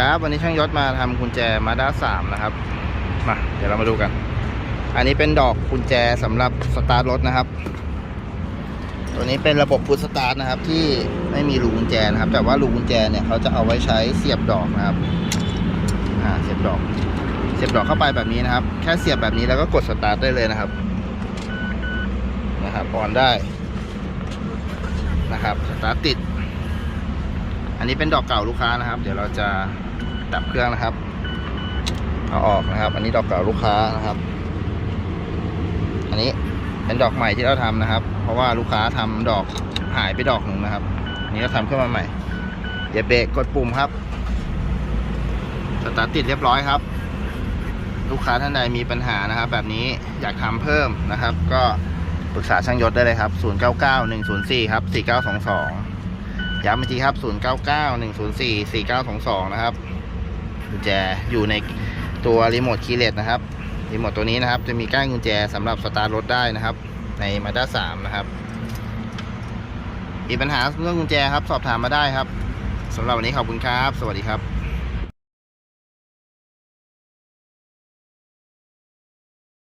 ครับ วันนี้ช่างยศมาทำกุญแจมาด้าสามนะครับ มา เดี๋ยวเรามาดูกัน อันนี้เป็นดอกกุญแจสำหรับสตาร์ทรถนะครับ ตัวนี้เป็นระบบพุทสตาร์ทนะครับ ที่ไม่มีรูกุญแจนะครับ แต่ว่ารูกุญแจเนี่ยเขาจะเอาไว้ใช้เสียบดอกนะครับ อ่า เสียบดอก เสียบดอกเข้าไปแบบนี้นะครับ แค่เสียบแบบนี้แล้วก็กดสตาร์ทได้เลยนะครับ นะครับออนได้ นะครับ สตาร์ทติด อันนี้เป็นดอกเก่าลูกค้านะครับ เดี๋ยวเราจะดับเครื่องนะครับ เอาออกนะครับ อันนี้ดอกเก่าลูกค้านะครับ อันนี้เป็นดอกใหม่ที่เราทำนะครับ เพราะว่าลูกค้าทำดอกหายไปดอกหนึ่งนะครับอันนี้เราทำขึ้นมาใหม่เดี๋ยวเบรกกดปุ่มครับสตาร์ทติดเรียบร้อยครับ ลูกค้าท่านใดมีปัญหานะครับ แบบนี้อยากทำเพิ่มนะครับ ก็ปรึกษาช่างยศได้เลยครับ 099104 ครับ 4922 ย้ำอีกทีครับ 099104 4922 นะครับกุญแจอยู่ในตัวรีโมทคีย์เลสนะครับรีโมทตัวนี้นะครับ จะมีก้านกุญแจสำหรับสตาร์ทรถได้นะครับ ในมาด้า3นะครับมีปัญหาเรื่องกุญแจครับ สอบถามมาได้ครับสำหรับวันนี้ขอบคุณครับ สวัสดีครับ